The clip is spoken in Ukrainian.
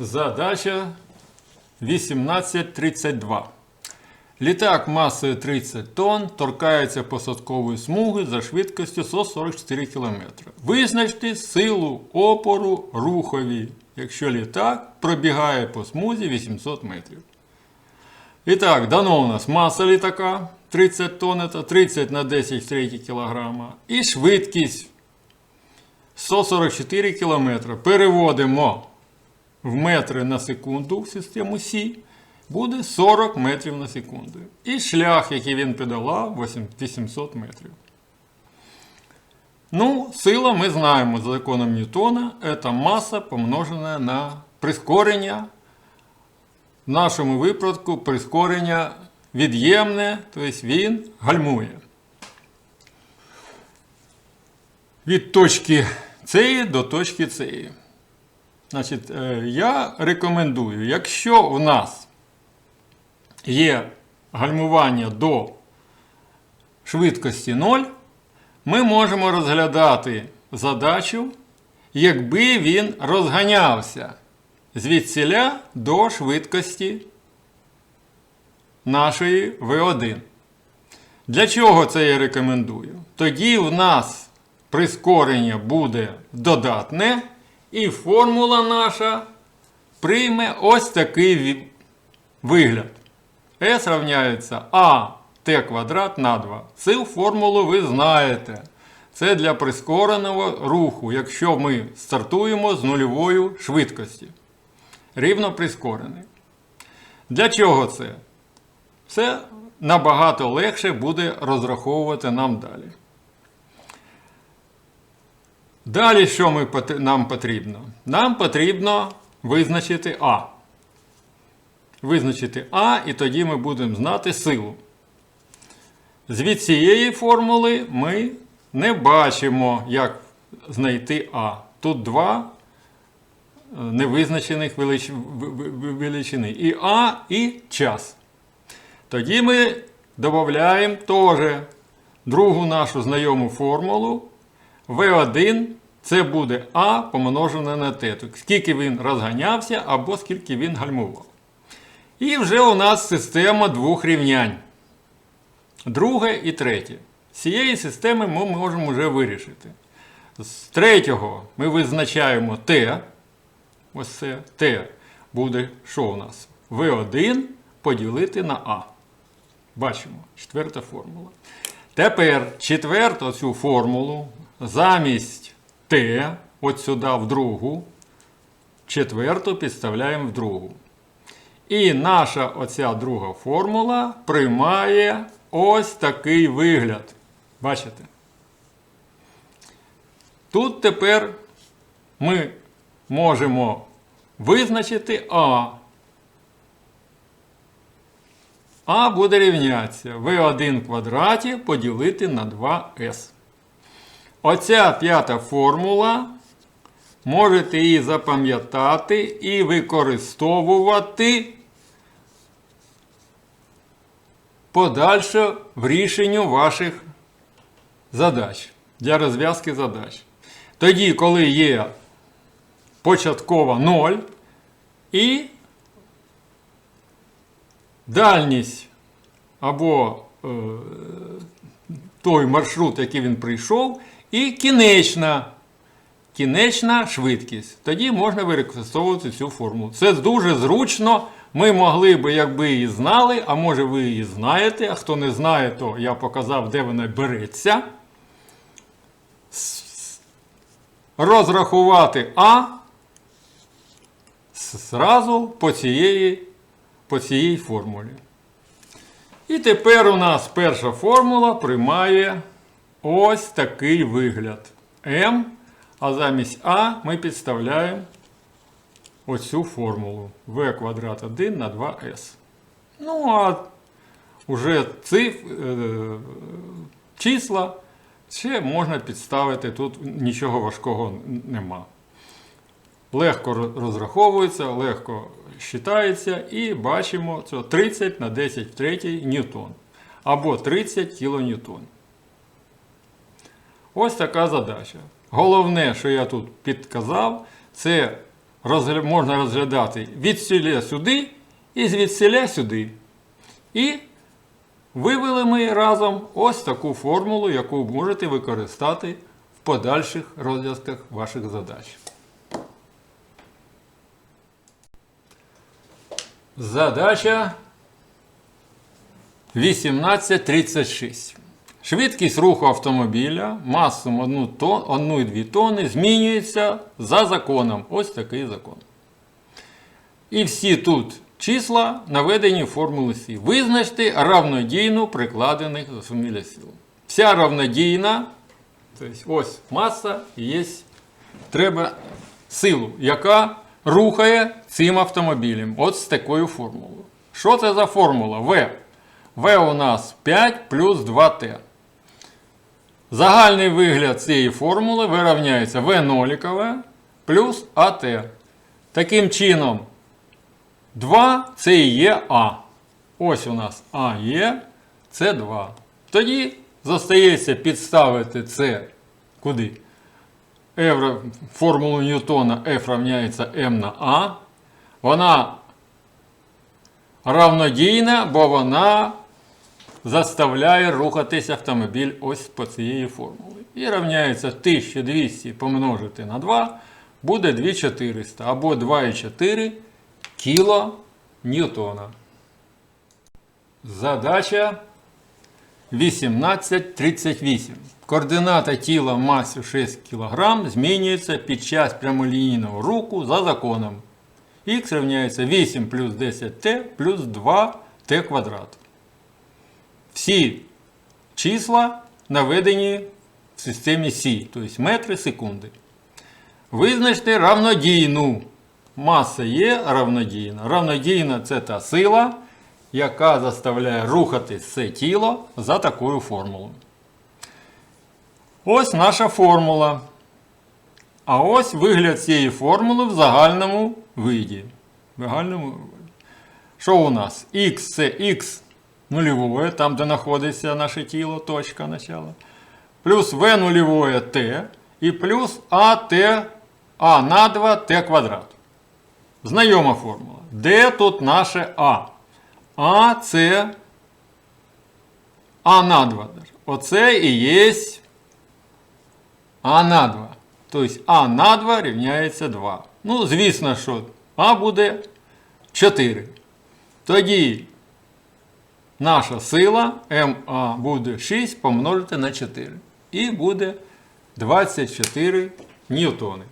Задача 1832. Літак масою 30 тонн торкається посадкової смуги за швидкістю 144 км. Визначте силу опору рухові, якщо літак пробігає по смузі 800 метрів. І так, дано у нас маса літака 30 тонн, це 30 на 10 в 3 кг. І швидкість 144 км. Переводимо в метри на секунду в систему Сі буде 40 метрів на секунду. І шлях, який він подолав, 800 метрів. Ну, сила ми знаємо за законом Ньютона, це маса помножена на прискорення. В нашому випадку прискорення від'ємне, тобто він гальмує. Від точки цієї до точки цієї. Значить, е, я рекомендую, якщо у нас є гальмування до швидкості 0, ми можемо розглядати задачу, якби він розганявся звідсіля до швидкості нашої V1. Для чого це я рекомендую? Тоді в нас прискорення буде додатне, і формула наша прийме ось такий вигляд. S равняється а t квадрат на 2. Цю формулу ви знаєте. Це для прискореного руху, якщо ми стартуємо з нульовою швидкості. Рівно прискорений. Для чого це? Це набагато легше буде розраховувати нам далі. Далі, що ми, нам потрібно? Нам потрібно визначити А. Визначити А, і тоді ми будемо знати силу. Від цієї формули ми не бачимо, як знайти А. Тут два е, невизначених величини. І А, і час. Тоді ми додаємо теж другу нашу знайому формулу. V1 це буде А помножене на Т. Тобто, Скільки він розганявся або скільки він гальмував. І вже у нас система двох рівнянь. Друге і третє. З цієї системи ми можемо вже вирішити. З третього ми визначаємо Т. Ось це Т буде що у нас? В1 поділити на А. Бачимо, четверта формула. Тепер четверту цю формулу замість Т, от сюди в другу, четверту підставляємо в другу. І наша оця друга формула приймає ось такий вигляд. Бачите? Тут тепер ми можемо визначити А. А буде рівнятися В1 квадраті поділити на 2С. Оця п'ята формула. Можете її запам'ятати і використовувати подальше в рішенню ваших задач для розв'язки задач. Тоді, коли є початкова 0 і дальність або е, той маршрут, який він прийшов, і кінечна, кінечна швидкість. Тоді можна використовувати цю формулу. Це дуже зручно. Ми могли би, якби її знали, а може ви її знаєте, а хто не знає, то я показав, де вона береться. Розрахувати А зразу по цієї, по цій формулі. І тепер у нас перша формула приймає ось такий вигляд. М, а замість А ми підставляємо оцю формулу v квадрат 1 на 2s. Ну, а вже циф, е, числа ще можна підставити, тут нічого важкого нема. Легко розраховується, легко считається і бачимо це 30 на 10 в третій ньютон або 30 кілоньютон. Ось така задача. Головне, що я тут підказав, це розгля- можна розглядати від сіля сюди і звідсіля сюди. І вивели ми разом ось таку формулу, яку можете використати в подальших розв'язках ваших задач. Задача 1836. Швидкість руху автомобіля масом 1 тон, 1,2 тонни змінюється за законом. Ось такий закон. І всі тут числа наведені в формули Сі. Визначте равнодійну прикладених зусилля сил. Вся равнодійна, тобто ось маса і є, треба силу, яка рухає цим автомобілем. От з такою формулою. Що це за формула? В. В у нас 5 плюс 2Т. Загальний вигляд цієї формули вирівняється В нолікове плюс АТ. Таким чином, 2 це і є А. Ось у нас А є, це 2. Тоді зостається підставити це куди? Формулу Ньютона F равняється M на А. Вона равнодійна, бо вона заставляє рухатись автомобіль ось по цієї формулі. І рівняється 1200 помножити на 2 буде 2400 або 2,4 кіло Ньютона. Задача 1838. Координата тіла масою 6 кг змінюється під час прямолінійного руху за законом. Х рівняється 8 плюс 10t плюс 2t квадрат. Всі числа наведені в системі Сі, тобто метри секунди. Визначте равнодійну. Маса є равнодійна. Равнодійна це та сила, яка заставляє рухатись це тіло за такою формулою. Ось наша формула. А ось вигляд цієї формули в загальному виді. В загальному. Що у нас? Х це х нульове, там, де знаходиться наше тіло, точка начала. Плюс v нульове t і плюс АТ А на 2 t квадрат. Знайома формула. Де тут наше А? А це А на 2. Оце і є А на 2. Тобто А на 2 рівняється 2. Ну, звісно, що А буде 4. Тоді наша сила МА буде 6 помножити на 4. І буде 24 ньютони.